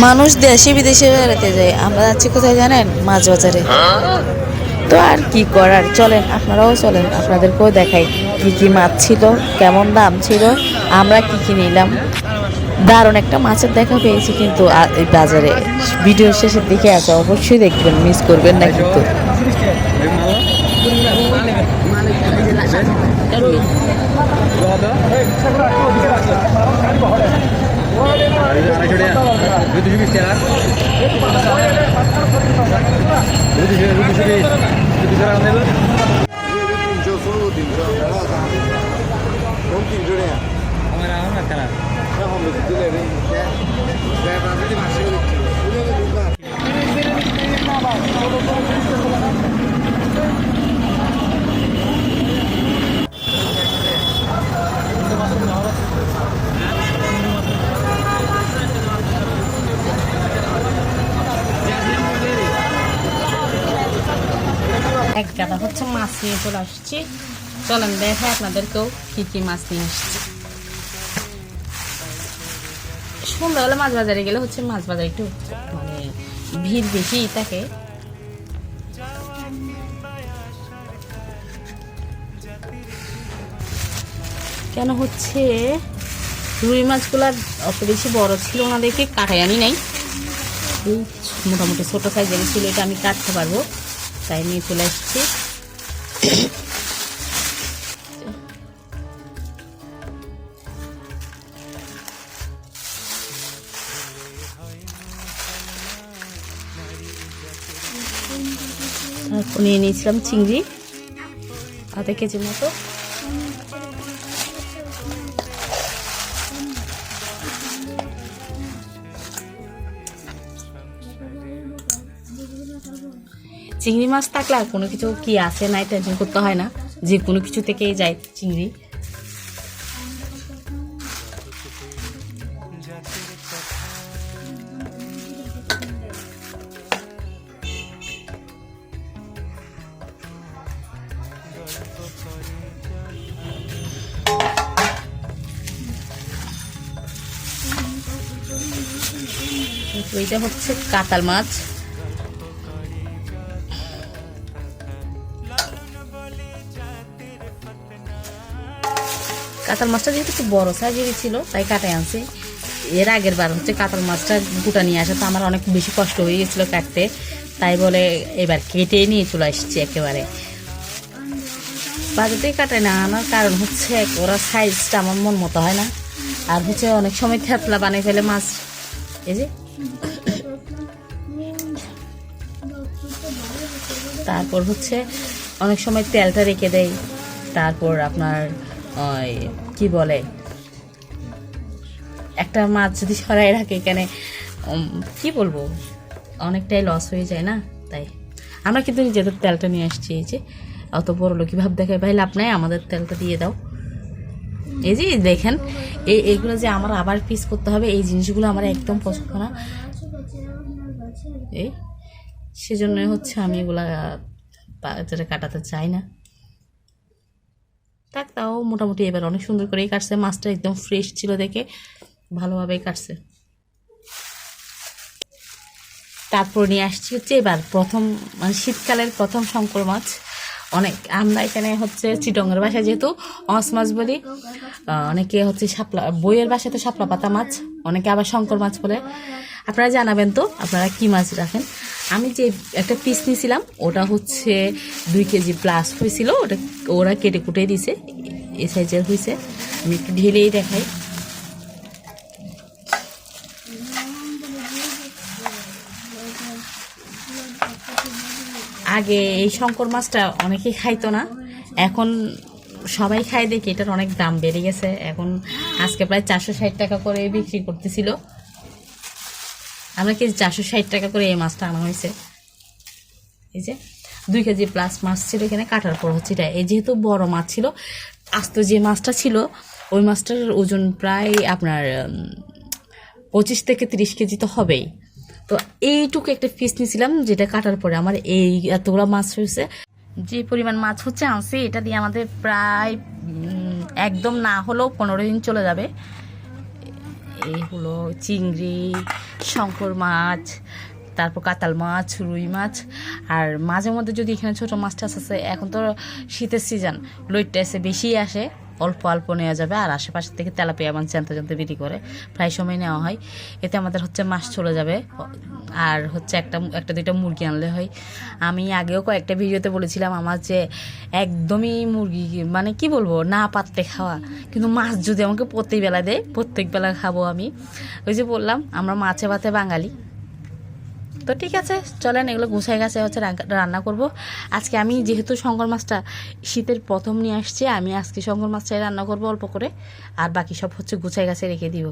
মানুষ দেশে বিদেশে বেড়াতে যায়। আমরা যাচ্ছি কোথায় জানেন? মাছ বাজারে তো আর কি করার? চলেন, আপনারাও চলেন, আপনাদেরকেও দেখাই কি কি মাছ ছিল, কেমন দাম ছিল, আমরা কি কি নিলাম। দারুণ একটা মাছের দেখা পেয়েছি কিন্তু বাজারে। ভিডিও শেষের দিকে আছে, অবশ্যই দেখবেন মিস করবেন না কিন্তু। দুশো বিশ টাকা দুশো দুশো বিশ দুশো টাকা নেবেন তিনশো ষোলো তিনশো তিনশো টাকা আমার আমার খেলা দিলে এক গাদা হচ্ছে মাছ নিয়ে চলে আসছি। চলেন দেখে আপনাদেরকেও কি কি মাছ নিয়ে আসছি। সন্ধ্যাবেলা মাছ বাজারে গেলে হচ্ছে মাছ বাজারে একটু মানে ভিড় বেশি থাকে। কেন হচ্ছে রুই মাছগুলো অত বেশি বড় ছিল দেখে কাটাই আনি নাই। মোটামুটি ছোটো সাইজের ছিল, এটা আমি কাটতে পারব। তাই নিয়ে চলে আসছি। নিয়ে নিয়েছিলাম চিংড়ি আধা কেজির মতো। চিংড়ি মাছ থাকলে আর কোনো কিছু কি আছে? নাই টেনশন করতে হয় না। যে কোনো কিছু থেকেই যায় চিংড়ি। এটা হচ্ছে কাতাল মাছ। কাতাল মাছটা যেহেতু একটু বড় সাইজেরই ছিল, তাই কাটাই আনছি। এর আগের বার হচ্ছে কাতাল মাছটা গোটা নিয়ে আসা, তো আমার অনেক বেশি কষ্ট হয়ে গেছিল কাটতে। তাই বলে এবার কেটে নিয়ে চলে আসছি একেবারে। বাজারতেই কাটায় না, আনার কারণ হচ্ছে ওরা সাইজটা আমার মন মতো হয় না। আর হচ্ছে অনেক সময় থেতলা বানিয়ে ফেলে মাছ। এই যে। তারপর হচ্ছে অনেক সময় তেলটা রেখে দেয় তারপর আপনার ওই কি বলে? একটা মাছ যদি সরাই রাখে এখানে কি বলব? অনেকটাই লস হয়ে যায় না? তাই। আমরা কিন্তু নিজেদের তেলটা নিয়ে আসছি, এই যে। অত বড় লোকই ভাব দেখায়, ভাই লাভ নাই, আমাদের তেলটা দিয়ে দাও। এই যে, দেখেন, এই, এইগুলো যে আমার আবার পিস করতে হবে, এই জিনিসগুলো আমার একদম পছন্দ না। এই সেজন্য হচ্ছে আমি এগুলা বাজারে কাটাতে চাই না। থাক, তাও মোটামুটি এবার অনেক সুন্দর করেই কাটছে। মাছটা একদম ফ্রেশ ছিল দেখে ভালোভাবেই কাটছে। তারপর নিয়ে আসছি হচ্ছে এবার প্রথম মানে শীতকালের প্রথম শঙ্কর মাছ। অনেক, আমরা এখানে হচ্ছে চিটঙ্গের বাসায় যেহেতু অস মাছ বলি অনেকে হচ্ছে শাপলা, বইয়ের বাসায় তো শাপলা পাতা মাছ, অনেকে আবার শঙ্কর মাছ বলে। আপনারা জানাবেন তো, আপনারা কি মাছ রাখেন? আমি যে একটা পিস নিয়েছিলাম, ওটা হচ্ছে দুই কেজি প্লাস হয়েছিল, ওটা ওরা কেটে কুটে দিছে এই সাইজের হয়েছে। আমি একটু ঢেলেই দেখাই। আগে এই শঙ্কর মাছটা অনেকেই খাইতো না, এখন সবাই খাই দেখি, এটার অনেক দাম বেড়ে গেছে। এখন আজকে প্রায় চারশো ষাট টাকা করে বিক্রি করতেছিল। আমরা কেজি চারশো ষাট টাকা করে এই মাছটা আনা হয়েছে। এই যে, দুই কেজি প্লাস মাছ ছিল এখানে, কাটার পর হচ্ছে এটা। এই যেহেতু বড় মাছ ছিল, আস্ত যে মাছটা ছিল, ওই মাছটার ওজন প্রায় আপনার পঁচিশ থেকে তিরিশ কেজি তো হবেই। তো এইটুকু একটা পিস নিয়েছিলাম, যেটা কাটার পরে আমার এই এতগুলো মাছ হয়েছে। যে পরিমাণ মাছ হচ্ছে, আনছি, এটা দিয়ে আমাদের প্রায় একদম না হলেও পনেরো দিন চলে যাবে। এই হলো চিংড়ি, শঙ্কর মাছ, তারপর কাতাল মাছ, রুই মাছ। আর মাঝে মধ্যে যদি এখানে ছোটো মাছ টাছ আছে, এখন তো শীতের সিজন লইটটা এসে বেশি আসে। অল্প অল্প নেওয়া যাবে। আর আশেপাশে থেকে তেলাপিয়া মাছ জানতে জানতে বিক্রি করে প্রায় সময় নেওয়া হয়। এতে আমাদের হচ্ছে মাছ চলে যাবে। আর হচ্ছে একটা একটা দুইটা মুরগি আনলে হয়। আমি আগেও কয়েকটা ভিডিওতে বলেছিলাম আমার যে একদমই মুরগি মানে কি বলব, না পাততে খাওয়া। কিন্তু মাছ যদি আমাকে প্রত্যেক বেলা দেয়, প্রত্যেক বেলা খাব আমি। ওই যে বললাম, আমরা মাছে ভাতে বাঙালি। তো ঠিক আছে, চলেন এগুলো গুছাই গাছে হচ্ছে রান্না করব। আজকে আমি যেহেতু শঙ্কর মাছটা শীতের প্রথম নিয়ে আসছে, আমি আজকে শঙ্কর মাছটাই রান্না করব অল্প করে। আর বাকি সব হচ্ছে গুছাই গাছে রেখে দিব।